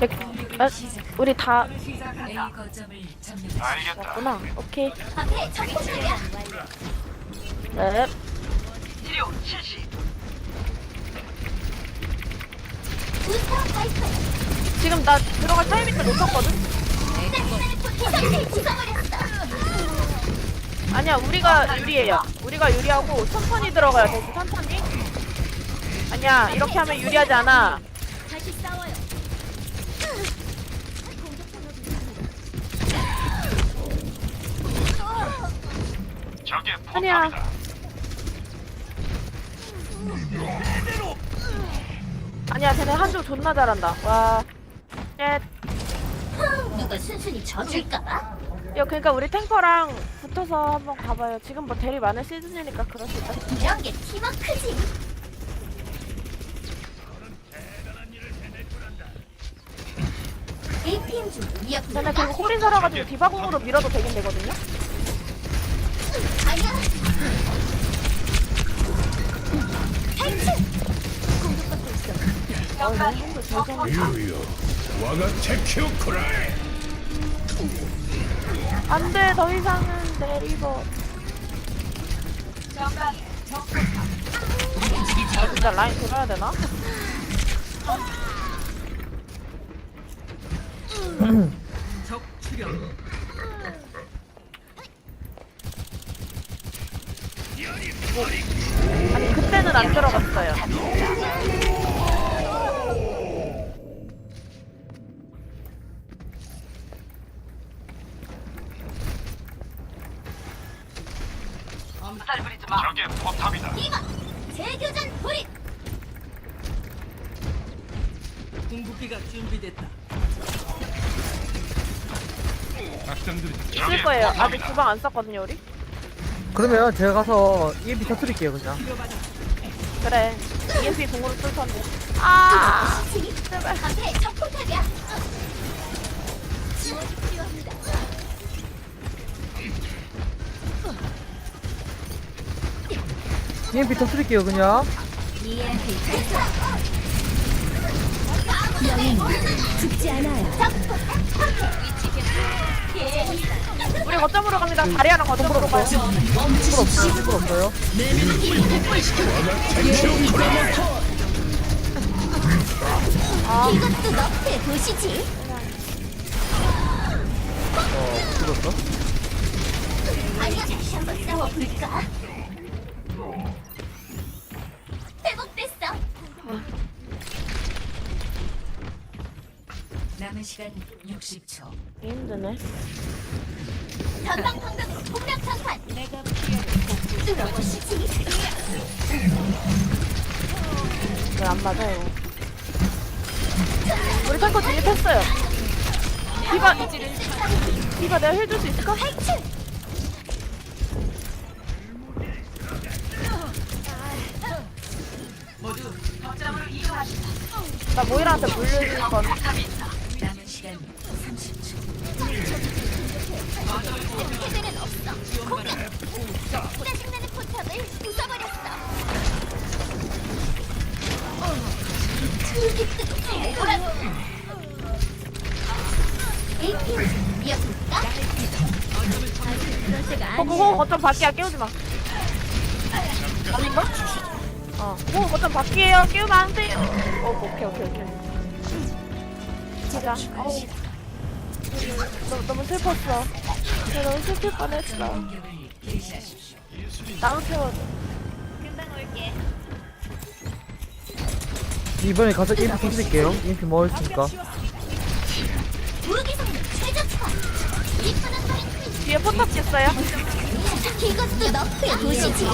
백, 아, 우리 다. 왔구나. 오케이. 네. 지금 나 들어갈 타이밍을 놓쳤거든? 아니야, 우리가 유리해요. 우리가 유리하고 천천히 들어가야 돼. 천천히. 아니야, 이렇게 하면 유리하지 않아. 다시 싸워요. 적의 아니야. 포탑이다. 아니야, 쟤네 한줄 존나 잘한다. 와. 예. 누가 순순히 져줄까봐? 야, 그러니까 우리 탱커랑 붙어서 한번 가봐요. 지금 뭐 대리 많은 시즌이니까 그럴 수 있다. 이런 게 팀워크지. APM 중 위협 쟤네 그리고 홀인 살아가지고 디바공으로 밀어도 되긴 되거든요? 유유 와가 테키오쿠라 안 돼, 더 이상은 내 리버. 아, 진짜 라인 돌아야 되나? 아니, 그때는 안 들어갔어요. 적의 포탑이다. 이봐. 재교전 불입. 궁극기가 준비됐다. 쓸 거예요. 아직 주방 안 썼거든요, 우리? 그러면 제가 가서 EMP 터뜨릴게요 그냥 그래. EMP 공으로 쓸 텐데. 아! 지금 앞에. 지원이 필요합니다. EMP 터뜨릴게요 그냥 EMP 발사. 영웅 죽지 않아요. 우리 거점으로 갑니다. 다리아랑 거점으로 가요. 풀 없어요 풀 없어요 이것도 너프에 보시지. 어 죽었어? 아니야, 다시 한번 싸워볼까? 회복됐어. 남은 시간 60초. 힘드네. 전방 방벽으로. 왜안 맞아요? 우리 탱커 진입했어요. 디바, 디바 내가 힐줄 수 있을까? 나 모이라한테 물려줄 건. 해배는 없어. 공격. 짜증나는 포탑을 부숴버렸어. AP 미역국가? 그럴 때가 어, 그거 거점 밖이야. 깨우지 마. 아닌가? 어. 그거 거점 밖이에요. 깨우면 안 돼요. 어, 오케이, 오케이, 오케이. 제가, 어우. 너무, 너무 슬펐어. 내가 너무 슬플 뻔했어. 나도 태워줘. 금방 올게. 이번에 가서 무기 성능 최저치파. 이쁘는 소리. 뒤에 포탑 겠어요 이것도 너프에 보시지.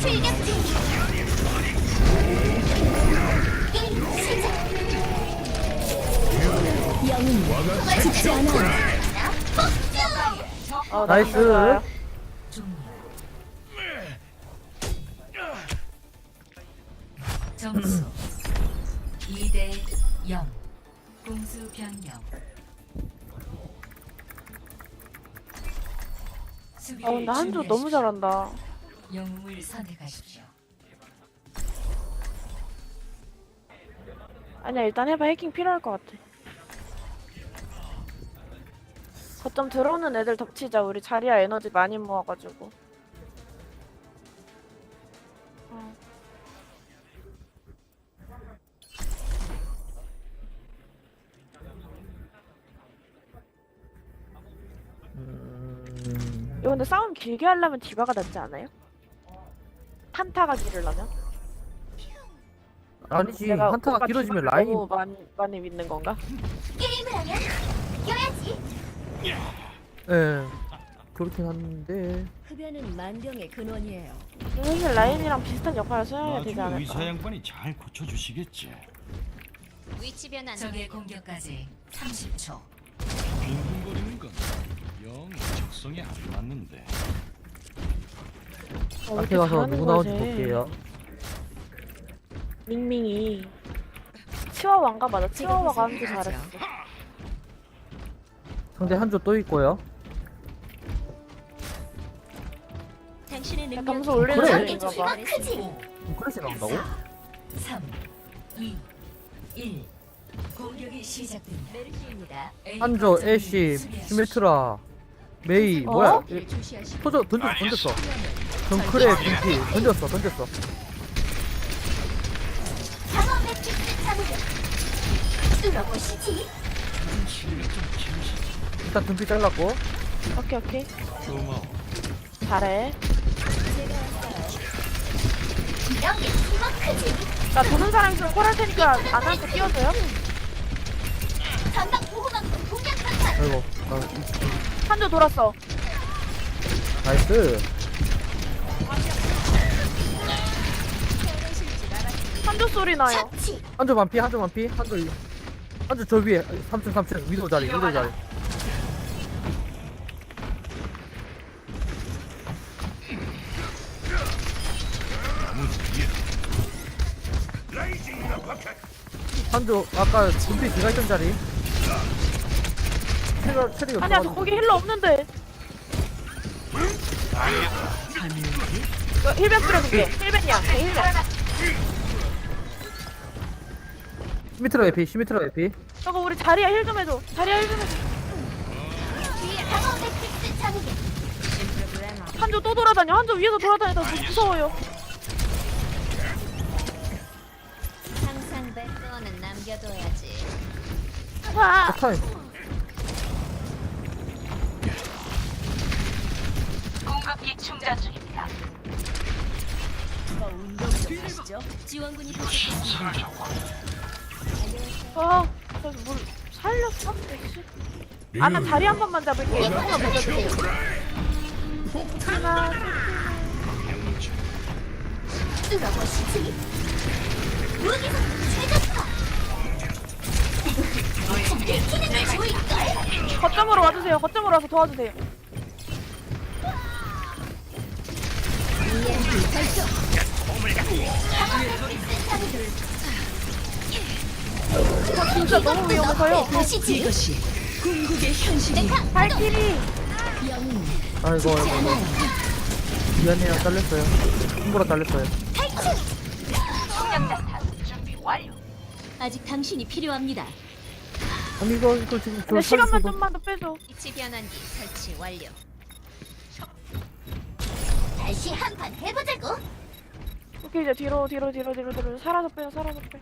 출격진. 않아. 어, 나이스. 점수 2대 0. 공수 변경. 수비를 어, 나 한조 너무 준비하십시오. 잘한다. 영웅을 선택하십시오. 아니야 일단 해봐 해킹 필요할 것 같아 거점 들어오는 애들 덮치자 우리 자리야 에너지 많이 모아가지고 어. 음, 이거 근데 싸움 길게 하려면 디바가 낫지 않아요? 한타가 길으려면? 아니지 내가 한타가 오빠 길어지면 디바를 라인이 너무 많이, 많이 믿는 건가? 게임을 하면 이겨야지. 예 그렇긴 한데 흡연은 만병의 근원이에요. 사실 라인이랑 비슷한 역할을 수행해야 되지 나중에 의사 않을까? 양반이 잘 고쳐주시겠지. 위치 변환. 적의 공격까지 30초. 빈둥거리는 건영 적성에 안 맞는데. 어, 왜 앞에 이렇게 가서 잘하는 누구 나오는지 거지? 볼게요 밍밍이 치와와인가 맞아 치와와가 한게 잘했어 상대 한 조 또 있고요 당신의 야, 능력 점수 올리는 그래. 봐 이거 크지. 음, 크래시 나온다고? 3, 2, 1. 공격이 시작됩니다. 메르시입니다. 한 조, 애쉬. 시메트라 메이 어? 뭐야 를 주시하시고 터져 던졌어 던졌어 정크레 빈티 던졌어 던졌어 방어 매트릭스 잡으려. 뚫어보시지. 일단 둔피 잘랐고. 오케이 오케이. 고마워. 잘해. 나 도는 사람 있으면 콜할 테니까 안한테 강화. 아이고 아, 한조 돌았어. 나이스. 한조 소리 나요. 한조 반피 한조 반피. 한조 이- 한조 저 위에 3층 3층. 위도 자리 위도 자리 한조 아까 둔피 제가 있던 자리. 체력 체력이 아니야 없어가지고. 거기 힐러 없는데. 이거 힐벤 뿌려줄게. 힐벤 시미트로 에피 시미트로 에피. 저거 우리 자리야 힐 좀 해줘. 자리야 힐 좀 해줘. 한조 또 돌아다녀. 한조 위에서 돌아다니다 무서워요 와 타임 지원군이 도착했습니다. 아, 저기 물 살렸어? 역시. 아, 나 자리 한 번만 잡을게. 매트릭스. 하나, 뚫어보시지. 무기성 최저파. 키는 보일걸. 거점으로 와주세요. 거점으로 와서 도와주세요. 저 진짜 너무 위험해서요. 이것이 궁극의 발길이 영웅 아이고 아이고. 미안해요 잘렸어요 힘보라 잘렸어요. 아직 당신이 필요합니다. 아니 이거 이거 지금 저 근데 시간만 수도- 좀만 더 빼줘. 위치 변환기 설치 완료. 다시 한 판 해보자고. 오케이, 이제 뒤로, 뒤로, 뒤로, 뒤로, 뒤로. 살아서 빼요, 살아서 빼.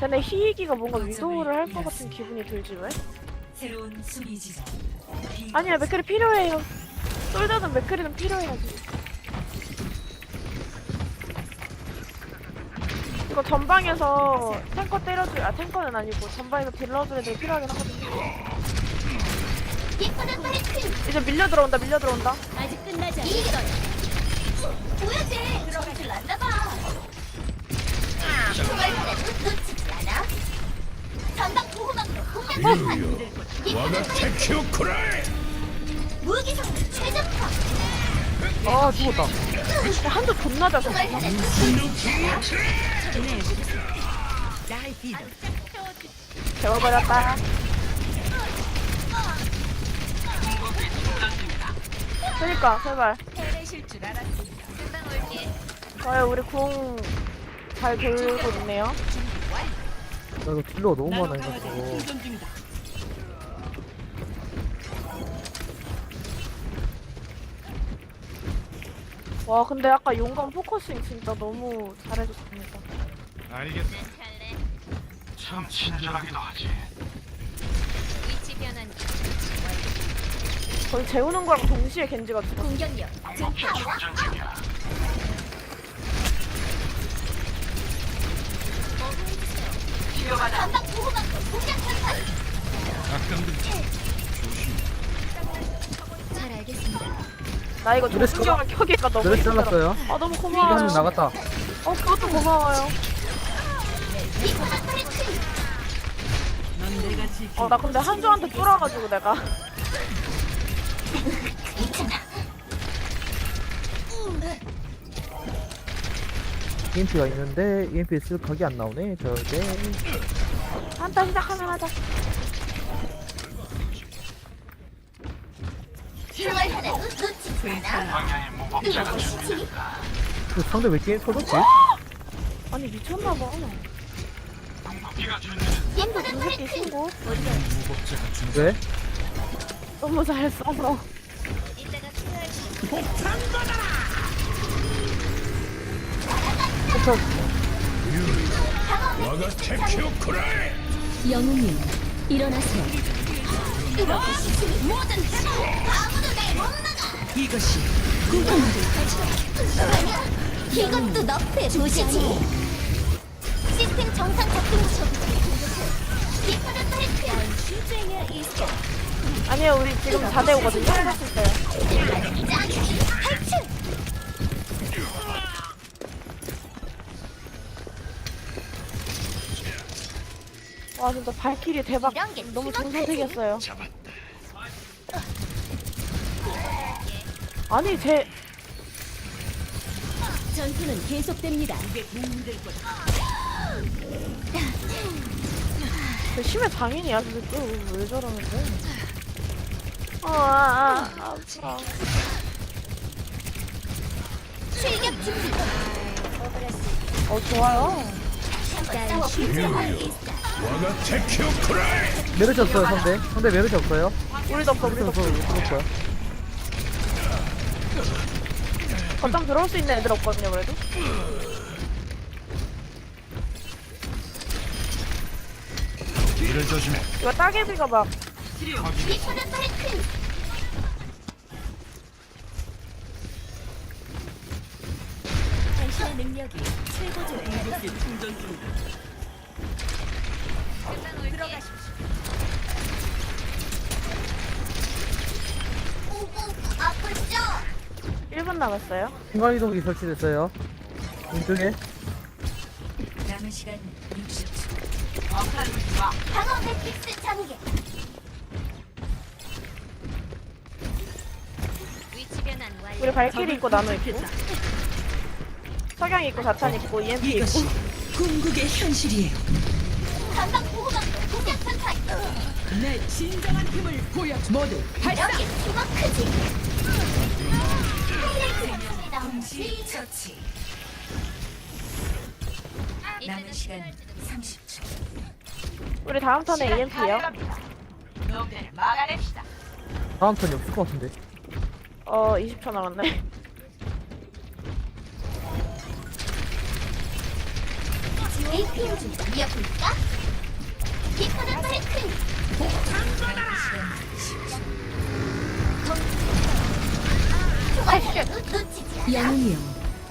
근데 희희기가 뭔가 위도우를 할 것 같은 기분이 들지 왜? 새로운 수비 지점. B 아니야, 맥클이 필요해요. 솔저는 맥클이는 필요해야지. 이거 전방에서 탱커 때려줄, 아 탱커는 아니고 전방에서 딜러줄 애들 필요하긴 하거든요. 이제 밀려 들어온다, 밀려 들어온다. 아직 끝나지 않았어요. 이걸 보여줘. 들어갈 줄 안나 봐. 아 한도 존나 잘 쳤어. 재워버렸다. 그니까, 제발. 아 우리 궁잘 돌고 있네요. 나 이거 딜러가 너무 많아 이거 와 근데 아까 용감 포커싱 진짜 너무 잘해줬습니다. 알겠어. 참 친절하기도 하지. 위치 변환. 거의 재우는 거랑 동시에 겐지가 죽었어. 공격력. 충전 중이야. 전방 공격 잘 알겠습니다. 나 이거 그래서 조수경을 켜기가 너무 힘들어. 잘랐어요 아 너무 고마워요. 나갔다 어 그것도 고마워요. 어 나 근데 한조한테 쫄아가지고 내가 EMP가 있는데 EMP 쓸 각이 안 나오네 저게 한타 시작하면 하자. 그 상대 왜 게임 터졌지? 아니 미쳤나봐. 신고 무법자가 준 왜? 너무 잘 써서. 쿠라이 영웅님 일어나세요. 이것이 이것도 너프의 도시지. 시스템 정상 작동 중. 아니요 우리 지금 4대 5거든요. 해봤을 때요. 탈출. 와 진짜 발키리 대박. 이런 게 너무. 잡았다 아니 제 전투는 계속됩니다. 제 심해 장인이야 근데 또왜 저러는데? 아, 아, 아, 아파. 출격 준비. 어 좋아요. 메르시 없어요 상대 상대 메르시 없어요 우리도 없어 우리도 그래서 없어. 죽을 거야 거점 들어올 수 있는 애들 없거든요 그래도. 뒤를 조심해 이거 따개비가 막. 당신의 능력이 최고조에 오오 아프죠? 1분 남았어요. 순간이동기 설치됐어요 왼쪽에 남은 시간 60초. 방어 매트릭스 전개. 위치 변환 완료. 우리 발키리 있고 나노 있고. 석양 있고 자탄 있고 EMP 있고. 이것이 궁극의 현실이에요. 전방 보호막로 공격 전환. 내 진정한 힘을 보여 모두 이렇게 팀워크지. 하이라이트였습니다. 동시 처치. 남은 시간 30초. 우리 다음 턴에 EMP요. 다음 턴이 없을 것 같은데 어 20초 남았네. APM 이어볼까? 놓치지 않아. 영웅이여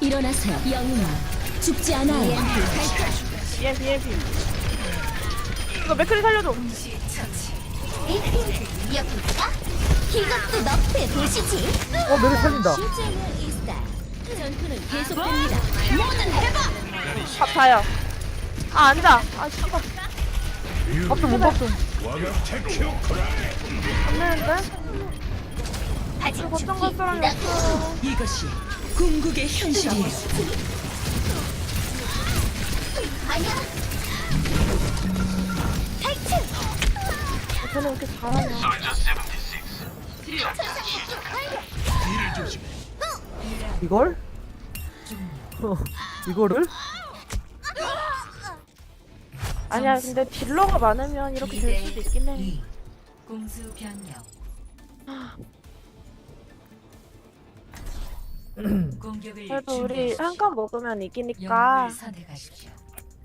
일어나세요. 영웅아 죽지 않아요. EMP EMP. 이거 맥크리 살려줘. 이어볼까? 이것도 너프의 도시지. 어 메르시 살린다 이스타. 전투는 계속됩니다. 뭐든 해봐. 밥 자요. 아 앉아. 아 씨발 밥좀 문밥 좀 와가 테큐 쿠라이 안 되는데? 아직 걱정 갈 사람이 준비되다. 없어. 이것이 궁극의 현실이에요. 왜 이렇게 잘하냐. 솔저 76. 천상의 쪽 활력. 뒤를 조심해 이걸? 이거를? 아니야 근데 딜러가 많으면 이렇게 될 수도 있긴 해2 공수 변경 공격을 그래도 우리. 한 칸 먹으면 이기니까 영웅을 선택하십시오.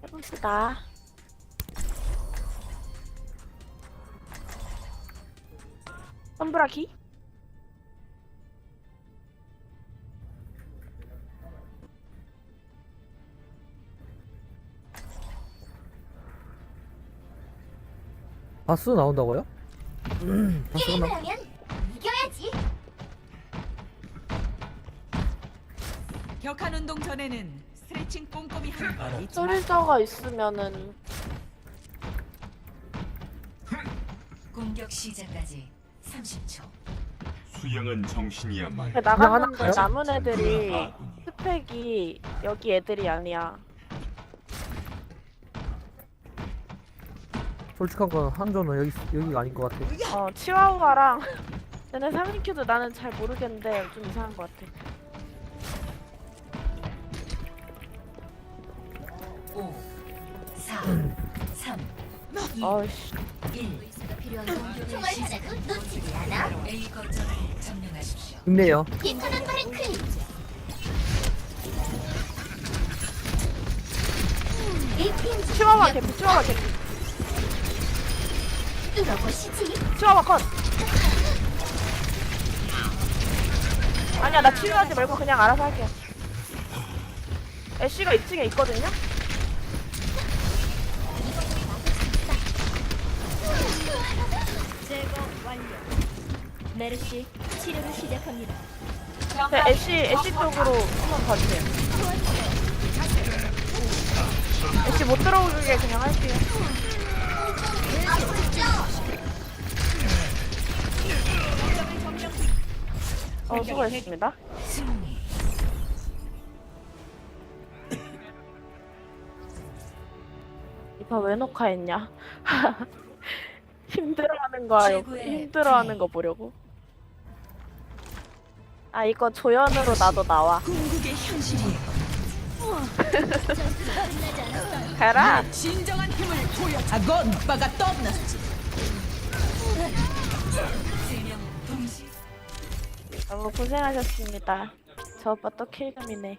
해봅시다 선브라기? 바스 나온다고요? 바스가 게임을 나. 하면 이겨야지. 격한 운동 전에는 스트레칭 꼼꼼히 하는 거 잊지 마. 소리자가 있으면은 공격 시작까지 30초. 수영은 정신이야말로 그 나갔는데 그냥 하나 남은 애들이 스펙이 여기 애들이 아니야 솔직한 건 한조는 여기 여기가 아닌 것 같아. 어 치와우아랑 얘네 3인큐도 나는 잘 모르겠는데 좀 이상한 것 같아 5 4 3 2 어이씨 1 필요한 총알 하나도 놓치지 않아. A 거점을 점령하십시오. 힘내요. 빛나는 발은 클립. APM 치와와 개피 치와와 개피 뚫어보시지. 치와와 컷 아니야 나 치료하지 말고 그냥 알아서 할게 애쉬가 2층에 있거든요? 메르시 치료를 시작합니다. 네, 애쉬 애쉬 쪽으로 한번 봐주세요 애쉬 못 들어오게 그냥 할게요 어 수고했습니다. 이파 왜 녹화했냐? 힘들어하는 거 알고 최고의 힘들어하는 거 보려고. 아 이거 조연으로 나도 나와. 궁극의 현실이에요. 가라. 진정한 힘을 보여줘. 아건 오빠가 떠났지. 너무 고생하셨습니다. 저 오빠 또 킬감이네.